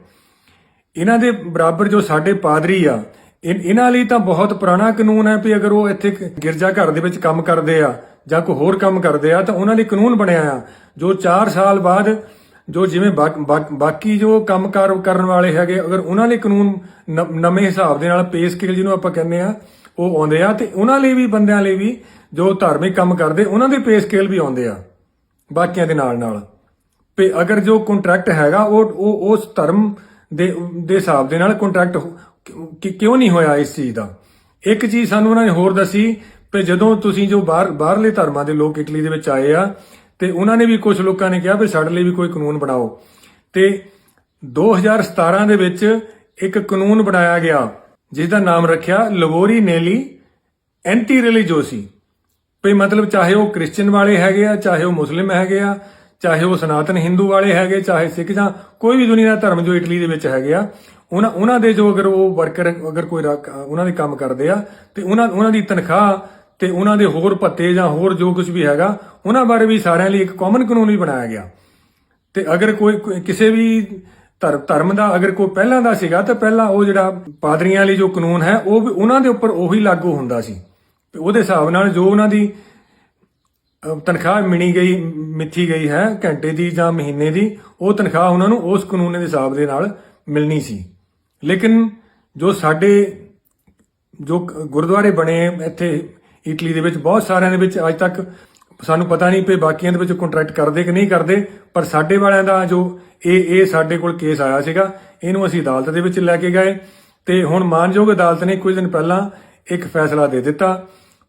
ਇਹਨਾਂ ਦੇ ਬਰਾਬਰ ਜੋ ਸਾਡੇ ਪਾਦਰੀ ਆ ਇਹਨਾਂ ਲਈ ਤਾਂ ਬਹੁਤ ਪੁਰਾਣਾ ਕਾਨੂੰਨ ਹੈ ਵੀ ਅਗਰ ਉਹ ਇੱਥੇ ਗਿਰਜਾ ਘਰ ਦੇ ਵਿੱਚ ਕੰਮ ਕਰਦੇ ਆ ਜਾਂ ਕੋਈ ਹੋਰ ਕੰਮ ਕਰਦੇ ਆ, ਤਾਂ ਉਹਨਾਂ ਲਈ ਕਾਨੂੰਨ ਬਣਿਆ ਆ। ਜੋ 4 ਸਾਲ ਬਾਅਦ ਜੋ ਜਿਵੇਂ ਬਾਕੀ ਜੋ ਕੰਮਕਾਰ ਕਰਨ ਵਾਲੇ ਹੈਗੇ, ਅਗਰ ਉਹਨਾਂ ਲਈ ਕਾਨੂੰਨ ਨਵੇਂ ਹਿਸਾਬ ਦੇ ਨਾਲ ਪੇ ਸਕੇਲ ਜਿਹਨੂੰ ਆਪਾਂ ਕਹਿੰਦੇ ਆ, ਉਹ ਆਉਂਦੇ ਆ, ਤੇ ਉਹਨਾਂ ਲਈ ਵੀ, ਬੰਦਿਆਂ ਲਈ ਵੀ ਜੋ ਧਾਰਮਿਕ ਕੰਮ ਕਰਦੇ, ਉਹਨਾਂ ਦੇ ਪੇ ਸਕੇਲ ਵੀ ਆਉਂਦੇ ਆ, ਬਾਕੀਆਂ ਦੇ ਨਾਲ ਨਾਲ ਵੀ ਅਗਰ ਜੋ ਕੰਟਰੈਕਟ ਹੈਗਾ, ਉਹ ਉਹ, ਉਸ ਧਰਮ ਦੇ ਦੇ ਹਿਸਾਬ ਦੇ ਨਾਲ ਕੰਟਰੈਕਟ ਕਿਉਂ ਨਹੀਂ ਹੋਇਆ ਇਸ ਚੀਜ਼ ਦਾ? ਇੱਕ ਚੀਜ਼ ਸਾਨੂੰ ਉਹਨਾਂ ਨੇ ਹੋਰ ਦੱਸੀ ਕਿ ਜਦੋਂ ਤੁਸੀਂ ਜੋ ਬਾਹਰ, ਬਾਹਰਲੇ ਧਰਮਾਂ ਦੇ ਲੋਕ ਇਟਲੀ ਦੇ ਵਿੱਚ ਆਏ ਆ, ਤੇ ਉਹਨਾਂ ਨੇ ਵੀ ਕੁਝ ਲੋਕਾਂ ਨੇ ਕਿਹਾ ਵੀ ਸਾਡੇ ਲਈ ਵੀ ਕੋਈ ਕਾਨੂੰਨ ਬਣਾਓ। ਤੇ 2017 ਦੇ ਵਿੱਚ ਇੱਕ ਕਾਨੂੰਨ ਬਣਾਇਆ ਗਿਆ, ਜਿਸ ਦਾ ਨਾਮ ਰੱਖਿਆ ਲਵੋਰੀ ਨੇਲੀ ਐਂਟੀ ਰਿਲੀਜੀਓਸੀ ਵੀ ਮਤਲਬ ਚਾਹੇ ਉਹ ਕ੍ਰਿਸਚੀਅਨ ਵਾਲੇ ਹੈਗੇ ਆ, ਚਾਹੇ ਉਹ ਮੁਸਲਿਮ ਹੈਗੇ ਆ ਚਾਹੇ ਉਹ ਸਨਾਤਨ ਹਿੰਦੂ ਵਾਲੇ ਹੈਗੇ, ਚਾਹੇ ਸਿੱਖ ਜਾਂ ਕੋਈ ਵੀ ਦੁਨੀਆ ਦਾ ਧਰਮ ਜੋ ਇਟਲੀ ਦੇ ਵਿੱਚ ਹੈਗੇ ਆ, ਉਹਨਾਂ ਉਹਨਾਂ ਦੇ ਜੋ ਅਗਰ ਉਹ ਵਰਕਰ, ਅਗਰ ਕੋਈ ਉਹਨਾਂ ਦੇ ਕੰਮ ਕਰਦੇ ਆ, ਤੇ ਉਹਨਾਂ ਉਹਨਾਂ ਦੀ ਤਨਖਾਹ ਤੇ ਉਹਨਾਂ ਦੇ ਹੋਰ ਭੱਤੇ ਜਾਂ ਹੋਰ ਜੋ ਕੁਝ ਵੀ ਹੈਗਾ, ਉਹਨਾਂ ਬਾਰੇ ਵੀ ਸਾਰਿਆਂ ਲਈ ਇੱਕ ਕਾਮਨ ਕਾਨੂੰਨ ਵੀ ਬਣਾਇਆ ਗਿਆ। ਤੇ ਅਗਰ ਕੋਈ ਕਿਸੇ ਵੀ ਧਰ- ਧਰਮ ਦਾ ਅਗਰ ਕੋਈ ਪਹਿਲਾਂ ਦਾ ਸੀਗਾ, ਤਾਂ ਪਹਿਲਾਂ ਉਹ ਜਿਹੜਾ ਪਾਦਰੀਆਂ ਲਈ ਜੋ ਕਾਨੂੰਨ ਹੈ, ਉਹ ਵੀ ਉਹਨਾਂ ਦੇ ਉੱਪਰ ਉਹੀ ਲਾਗੂ ਹੁੰਦਾ ਸੀ। ਤੇ ਉਹਦੇ ਹਿਸਾਬ ਨਾਲ ਜੋ ਉਹਨਾਂ ਦੀ ਤਨਖਾਹ ਮਿਣੀ ਗਈ, ਮਿੱਥੀ ਗਈ ਹੈ ਘੰਟੇ ਦੀ ਜਾਂ ਮਹੀਨੇ ਦੀ, ਉਹ ਤਨਖਾਹ ਉਹਨਾਂ ਨੂੰ ਉਸ ਕਾਨੂੰਨ ਦੇ ਹਿਸਾਬ ਦੇ ਨਾਲ ਮਿਲਣੀ ਸੀ। ਲੇਕਿਨ ਜੋ ਸਾਡੇ, ਜੋ ਗੁਰਦੁਆਰੇ ਬਣੇ ਇੱਥੇ ਇਟਲੀ ਦੇ ਵਿੱਚ, ਬਹੁਤ ਸਾਰਿਆਂ ਦੇ ਵਿੱਚ ਅੱਜ ਤੱਕ ਸਾਨੂੰ ਪਤਾ ਨਹੀਂ ਪਈ ਬਾਕੀਆਂ ਦੇ ਵਿੱਚ ਕੰਟਰੈਕਟ ਕਰਦੇ ਕਿ ਨਹੀਂ ਕਰਦੇ, ਪਰ ਸਾਡੇ ਵਾਲਿਆਂ ਦਾ ਜੋ ਇਹ ਇਹ ਸਾਡੇ ਕੋਲ ਕੇਸ ਆਇਆ ਸੀਗਾ, ਇਹਨੂੰ ਅਸੀਂ ਅਦਾਲਤ ਦੇ ਵਿੱਚ ਲੈ ਕੇ ਗਏ ਤੇ ਹੁਣ ਮਾਨਯੋਗ ਅਦਾਲਤ ਨੇ ਕੁਝ ਦਿਨ ਪਹਿਲਾਂ ਇੱਕ ਫੈਸਲਾ ਦੇ ਦਿੱਤਾ,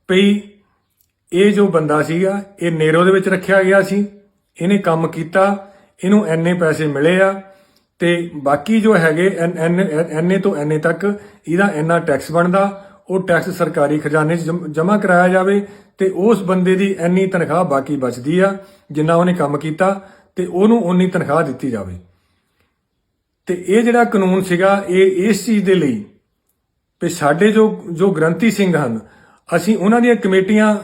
ਪਈ ਇਹ ਜੋ ਬੰਦਾ ਸੀਗਾ ਇਹ ਨੇਰੋ ਦੇ ਵਿੱਚ ਰੱਖਿਆ ਗਿਆ ਸੀ ਇਹਨੇ ਕੰਮ ਕੀਤਾ ਇਹਨੂੰ ਐਨੇ ਪੈਸੇ ਮਿਲੇ ਆ ਤੇ ਬਾਕੀ ਜੋ ਹੈਗੇ ਐਨ ਐਨੇ ਤੋਂ ਐਨੇ ਤੱਕ ਇਹਦਾ ਐਨਾ ਟੈਕਸ ਬਣਦਾ ਉਹ ਟੈਕਸ ਸਰਕਾਰੀ ਖਜ਼ਾਨੇ 'ਚ ਜਮ੍ਹਾਂ ਕਰਾਇਆ ਜਾਵੇ ਤੇ ਉਸ ਬੰਦੇ ਦੀ ਐਨੀ ਤਨਖਾਹ ਬਾਕੀ ਬਚਦੀ ਆ ਜਿੰਨਾ ਉਹਨੇ ਕੰਮ ਕੀਤਾ ਤੇ ਉਹਨੂੰ ਓਨੀ ਤਨਖਾਹ ਦਿੱਤੀ ਜਾਵੇ ਤੇ ਇਹ ਜਿਹੜਾ ਕਾਨੂੰਨ ਸੀਗਾ ਇਹ ਇਸ ਚੀਜ਼ ਦੇ ਲਈ ਵੀ ਸਾਡੇ ਜੋ ਜੋ ਗ੍ਰੰਥੀ ਸਿੰਘ ਹਨ ਅਸੀਂ ਉਹਨਾਂ ਦੀਆਂ ਕਮੇਟੀਆਂ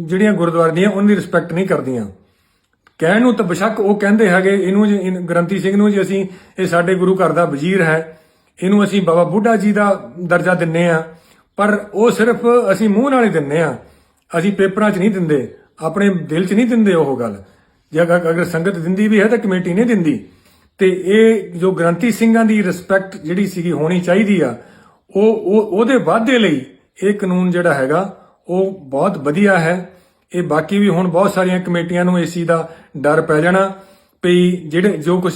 ਜਿਹੜੀਆਂ ਗੁਰਦੁਆਰੇ ਦੀਆਂ ਉਹਨਾਂ ਦੀ ਰਿਸਪੈਕਟ ਨਹੀਂ ਕਰਦੀਆਂ। ਕਹਿਣ ਨੂੰ ਤਾਂ ਬਸ਼ੱਕ ਉਹ ਕਹਿੰਦੇ ਹੈਗੇ, ਇਹਨੂੰ ਜੀ ਇਨ- ਗ੍ਰੰਥੀ ਸਿੰਘ ਨੂੰ ਜੀ ਅਸੀਂ, ਇਹ ਸਾਡੇ ਗੁਰੂ ਘਰ ਦਾ ਵਜ਼ੀਰ ਹੈ। ਇਹਨੂੰ ਅਸੀਂ ਬਾਬਾ ਬੁੱਢਾ ਜੀ ਦਾ ਦਰਜਾ ਦਿੰਨੇ ਆ। ਪਰ ਉਹ ਸਿਰਫ ਅਸੀਂ ਮੂੰਹ ਨਾਲ ਹੀ ਦਿੰਨੇ ਆ। ਅਸੀਂ ਪੇਪਰਾਂ 'ਚ ਨਹੀਂ ਦਿੰਦੇ, ਆਪਣੇ ਦਿਲ 'ਚ ਨਹੀਂ ਦਿੰਦੇ ਉਹ ਗੱਲ। ਜੇ ਅਗਰ ਸੰਗਤ ਦਿੰਦੀ ਵੀ ਹੈ ਤਾਂ ਕਮੇਟੀ ਨਹੀਂ ਦਿੰਦੀ। ਤੇ ਇਹ ਜੋ ਗ੍ਰੰਥੀ ਸਿੰਘਾਂ ਦੀ ਰਿਸਪੈਕਟ ਜਿਹੜੀ ਸੀਗੀ ਹੋਣੀ ਚਾਹੀਦੀ ਆ, ਉਹ ਉਹ, ਉਹਦੇ ਵਾਧੇ ਲਈ ਇਹ ਕਾਨੂੰਨ ਜਿਹੜਾ ਹੈਗਾ ਉਹ ਬਹੁਤ ਵਧੀਆ ਹੈ। ਇਹ ਬਾਕੀ ਵੀ ਹੁਣ ਬਹੁਤ ਸਾਰੀਆਂ ਕਮੇਟੀਆਂ ਨੂੰ ਇਸ ਚੀਜ਼ ਦਾ ਡਰ ਪੈ ਜਾਣਾ ਵੀ ਜਿਹੜੇ ਜੋ ਕੁਝ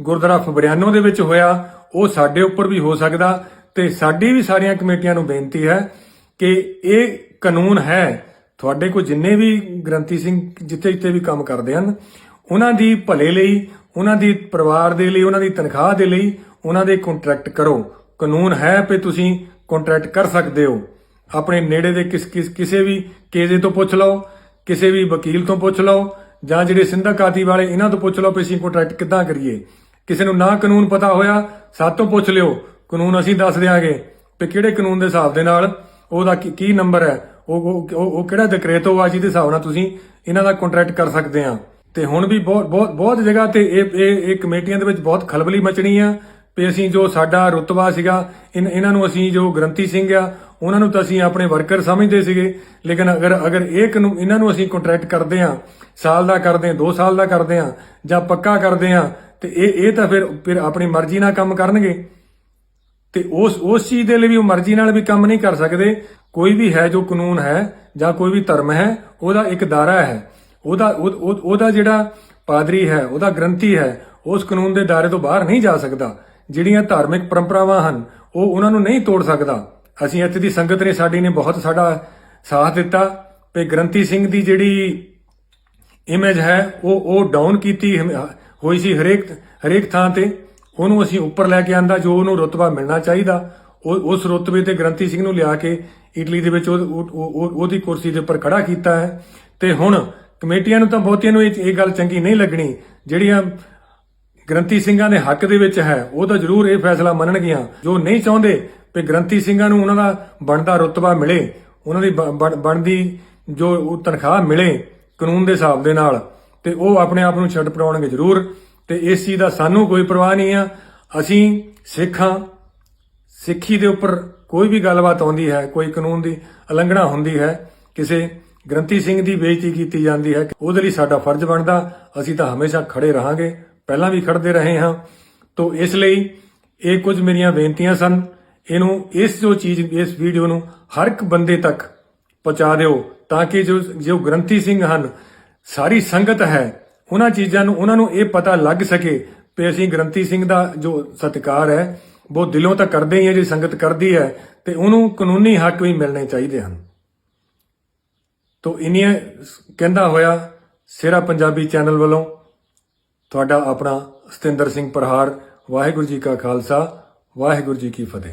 ਗੁਰਦੁਆਰਾ ਫਬਰਿਆਨੋ ਦੇ ਵਿੱਚ ਹੋਇਆ, ਉਹ ਸਾਡੇ ਉੱਪਰ ਵੀ ਹੋ ਸਕਦਾ ਤੇ ਸਾਡੀ ਵੀ ਸਾਰੀਆਂ ਕਮੇਟੀਆਂ ਨੂੰ ਬੇਨਤੀ ਹੈ ਕਿ ਇਹ ਕਾਨੂੰਨ ਹੈ। ਤੁਹਾਡੇ ਕੋਲ ਜਿੰਨੇ ਵੀ ਗ੍ਰੰਥੀ ਸਿੰਘ ਜਿੱਥੇ ਜਿੱਥੇ ਵੀ ਕੰਮ ਕਰਦੇ ਹਨ, ਉਹਨਾਂ ਦੀ ਭਲੇ ਲਈ, ਉਹਨਾਂ ਦੀ ਪਰਿਵਾਰ ਦੇ ਲਈ, ਉਹਨਾਂ ਦੀ ਤਨਖਾਹ ਦੇ ਲਈ ਉਹਨਾਂ ਦੇ ਕੰਟਰੈਕਟ ਕਰੋ। ਕਾਨੂੰਨ ਹੈ ਕਿ ਤੁਸੀਂ ਕੰਟਰੈਕਟ ਕਰ ਸਕਦੇ ਹੋ। ਆਪਣੇ ਨੇੜੇ ਦੇ ਕਿਸ ਕਿਸ ਕਿਸੇ ਵੀ ਕੇਜ਼ੇ ਤੋਂ ਪੁੱਛ ਲਓ, ਕਿਸੇ ਵੀ ਵਕੀਲ ਤੋਂ ਪੁੱਛ ਲਓ, ਜਾਂ ਜਿਹੜੇ ਸਿੰਧਾ ਕਾਤੀ ਵਾਲੇ ਇਹਨਾਂ ਤੋਂ ਪੁੱਛ ਲਓ ਵੀ ਅਸੀਂ ਕੰਟਰੈਕਟ ਕਿੱਦਾਂ ਕਰੀਏ। ਕਿਸੇ ਨੂੰ ਨਾ ਕਾਨੂੰਨ ਪਤਾ ਹੋਇਆ, ਸਾਤੋਂ ਪੁੱਛ ਲਿਓ, ਕਾਨੂੰਨ ਅਸੀਂ ਦੱਸ ਦਿਆਂਗੇ ਵੀ ਕਿਹੜੇ ਕਾਨੂੰਨ ਦੇ ਹਿਸਾਬ ਦੇ ਨਾਲ ਉਹਦਾ ਕੀ- ਕੀ ਨੰਬਰ ਹੈ, ਉਹ ਉਹ- ਕਿਹੜਾ ਡਿਕਰੇਟੋ ਆ ਜਿਹਦੇ ਹਿਸਾਬ ਨਾਲ ਤੁਸੀਂ ਇਹਨਾਂ ਦਾ ਕੰਟਰੈਕਟ ਕਰ ਸਕਦੇ ਆ। ਤੇ ਹੁਣ ਵੀ ਬਹੁਤ ਬਹੁਤ ਬਹੁਤ ਜਗ੍ਹਾ ਤੇ ਇਹ ਇਹ ਕਮੇਟੀਆਂ ਦੇ ਵਿੱਚ ਬਹੁਤ ਖਲਬਲੀ ਮਚਣੀ ਆ ਵੀ ਅਸੀਂ ਜੋ ਸਾਡਾ ਰੁਤਬਾ ਸੀਗਾ ਇਹਨਾਂ ਨੂੰ ਅਸੀਂ ਜੋ ਗ੍ਰੰਥੀ ਸਿੰਘ ਆ, ਉਹਨਾਂ ਨੂੰ ਤਾਂ ਅਸੀਂ ਆਪਣੇ ਵਰਕਰ ਸਮਝਦੇ ਸੀਗੇ। ਲੇਕਿਨ ਅਗਰ ਅਗਰ ਇਹ ਕਾਨੂੰਨ ਇਹਨਾਂ ਨੂੰ ਅਸੀਂ ਕੰਟਰੈਕਟ ਕਰਦੇ ਆ ਸਾਲ ਦਾ ਕਰਦੇ ਆ 2 ਸਾਲ ਦਾ ਕਰਦੇ ਆ ਜਾਂ ਪੱਕਾ ਕਰਦੇ ਆ ਤੇ ਇਹ ਇਹ ਤਾਂ ਫਿਰ ਫਿਰ ਆਪਣੀ ਮਰਜ਼ੀ ਨਾਲ ਕੰਮ ਕਰਨਗੇ। ਤੇ ਉਸ ਉਸ ਚੀਜ਼ ਦੇ ਲਈ ਵੀ ਉਹ ਮਰਜ਼ੀ ਨਾਲ ਵੀ ਕੰਮ ਨਹੀਂ ਕਰ ਸਕਦੇ। ਕੋਈ ਵੀ ਹੈ ਜੋ ਕਾਨੂੰਨ ਹੈ, ਜਾਂ ਕੋਈ ਵੀ ਧਰਮ ਹੈ, ਉਹਦਾ ਇੱਕ ਦਾਇਰਾ ਹੈ। ਉਹਦਾ ਉਹਦਾ ਜਿਹੜਾ ਪਾਦਰੀ ਹੈ, ਉਹਦਾ ਗ੍ਰੰਥੀ ਹੈ, ਉਸ ਕਾਨੂੰਨ ਦੇ ਦਾਇਰੇ ਤੋਂ ਬਾਹਰ ਨਹੀਂ ਜਾ ਸਕਦਾ। ਜਿਹੜੀਆਂ ਧਾਰਮਿਕ ਪਰੰਪਰਾਵਾਂ ਹਨ, ਉਹ ਉਹਨਾਂ ਨੂੰ ਨਹੀਂ ਤੋੜ ਸਕਦਾ। ਅਸੀਂ ਇੱਥੇ ਦੀ ਸੰਗਤ ਨੇ ਸਾਡੀ ਨੇ ਬਹੁਤ ਸਾਡਾ ਸਾਥ ਦਿੱਤਾ। ਤੇ ਗ੍ਰੰਥੀ ਸਿੰਘ ਦੀ ਜਿਹੜੀ ਇਮੇਜ ਹੈ, ਉਹ ਉਹ ਡਾਊਨ ਕੀਤੀ ਹੋਈ ਸੀ ਹਰੇਕ ਹਰੇਕ ਥਾਂ ਤੇ। ਉਹਨੂੰ ਅਸੀਂ ਉੱਪਰ ਲੈ ਕੇ ਆਂਦਾ, ਜੋ ਉਹਨੂੰ ਰੁਤਬਾ ਮਿਲਣਾ ਚਾਹੀਦਾ, ਉਹ, ਉਸ ਰੁਤਬੇ ਤੇ ਗ੍ਰੰਥੀ ਸਿੰਘ ਨੂੰ ਲਿਆ ਕੇ ਇਟਲੀ ਦੇ ਵਿੱਚ ਉਹਦੀ ਕੁਰਸੀ ਦੇ ਉੱਪਰ ਖੜਾ ਕੀਤਾ ਹੈ। ਤੇ ਹੁਣ ਕਮੇਟੀਆਂ ਨੂੰ ਤਾਂ ਬਹੁਤੀਆਂ ਨੂੰ ਇਹ ਗੱਲ ਚੰਗੀ ਨਹੀਂ ਲੱਗਣੀ। ਜਿਹੜੀਆਂ ਗ੍ਰੰਥੀ ਸਿੰਘਾਂ ਦੇ ਹੱਕ ਦੇ ਵਿੱਚ ਹੈ, ਉਹ ਤਾਂ ਜ਼ਰੂਰ ਇਹ ਫੈਸਲਾ ਮੰਨਣਗੀਆਂ। ਜੋ ਨਹੀਂ ਚਾਹੁੰਦੇ ਕਿ ਗ੍ਰੰਥੀ ਸਿੰਘਾਂ ਨੂੰ ਉਹਨਾਂ ਦਾ ਬਣਦਾ ਰੁਤਬਾ ਮਿਲੇ, ਉਹਨਾਂ ਦੀ ਬ- ਬਣ- ਬਣਦੀ ਜੋ ਤਨਖਾਹ ਮਿਲੇ ਕਾਨੂੰਨ ਦੇ ਹਿਸਾਬ ਦੇ ਨਾਲ, ਤੇ ਉਹ ਆਪਣੇ ਆਪ ਨੂੰ ਛੱਡ ਪੜਾਉਣਗੇ ਜ਼ਰੂਰ। ਤੇ ਇਸ ਚੀਜ਼ ਦਾ ਸਾਨੂੰ ਕੋਈ ਪਰਵਾਹ ਨਹੀਂ ਆ। ਅਸੀਂ ਸਿੱਖਾਂ, ਸਿੱਖੀ ਦੇ ਉੱਪਰ ਕੋਈ ਵੀ ਗੱਲਬਾਤ ਆਉਂਦੀ ਹੈ, ਕੋਈ ਕਾਨੂੰਨ ਦੀ ਉਲੰਘਣਾ ਹੁੰਦੀ ਹੈ, ਕਿਸੇ ਗ੍ਰੰਥੀ ਸਿੰਘ ਦੀ ਬੇਇੱਜ਼ਤੀ ਕੀਤੀ ਜਾਂਦੀ ਹੈ, ਉਹਦੇ ਲਈ ਸਾਡਾ ਫਰਜ਼ ਬਣਦਾ, ਅਸੀਂ ਤਾਂ ਹਮੇਸ਼ਾ ਖੜੇ ਰਹਾਂਗੇ। ਪਹਿਲਾਂ ਵੀ ਖੜਦੇ ਰਹੇ ਹਾਂ। ਤੋਂ ਇਸ ਲਈ ਇਹ ਕੁਝ ਮੇਰੀਆਂ ਬੇਨਤੀਆਂ ਸਨ। ਇਹਨੂੰ ਇਸ ਜੋ ਚੀਜ਼, ਇਸ ਵੀਡੀਓ ਨੂੰ ਹਰ ਇੱਕ ਬੰਦੇ ਤੱਕ ਪਹੁੰਚਾ ਦਿਓ ਤਾਂ ਕਿ ਜੋ ਜੋ ਗ੍ਰੰਥੀ ਸਿੰਘ ਹਨ, ਸਾਰੀ ਸੰਗਤ ਹੈ, ਉਹਨਾਂ ਚੀਜ਼ਾਂ ਨੂੰ, ਉਹਨਾਂ ਨੂੰ ਇਹ ਪਤਾ ਲੱਗ ਸਕੇ ਕਿ ਅਸੀਂ ਗ੍ਰੰਥੀ ਸਿੰਘ ਦਾ ਜੋ ਸਤਿਕਾਰ ਹੈ, ਬਹੁਤ ਦਿਲੋਂ ਤਾਂ ਕਰਦੇ ਹੀ ਹੈ, ਜੇ ਸੰਗਤ ਕਰਦੀ ਹੈ, ਤੇ ਉਹਨੂੰ ਕਾਨੂੰਨੀ ਹੱਕ ਵੀ ਮਿਲਣੇ ਚਾਹੀਦੇ ਹਨ। ਤੋ ਇਨੀਆਂ ਕਹਿੰਦਾ ਹੋਇਆ ਸੇਰਾ ਪੰਜਾਬੀ ਚੈਨਲ ਵੱਲੋਂ ਤੁਹਾਡਾ ਆਪਣਾ ਸਤਿੰਦਰ ਸਿੰਘ ਪ੍ਰਹਾਰ ਵਾਹਿਗੁਰੂ ਜੀ ਕਾ ਖਾਲਸਾ ਵਾਹਿਗੁਰੂ ਜੀ ਕੀ ਫਤਿਹ।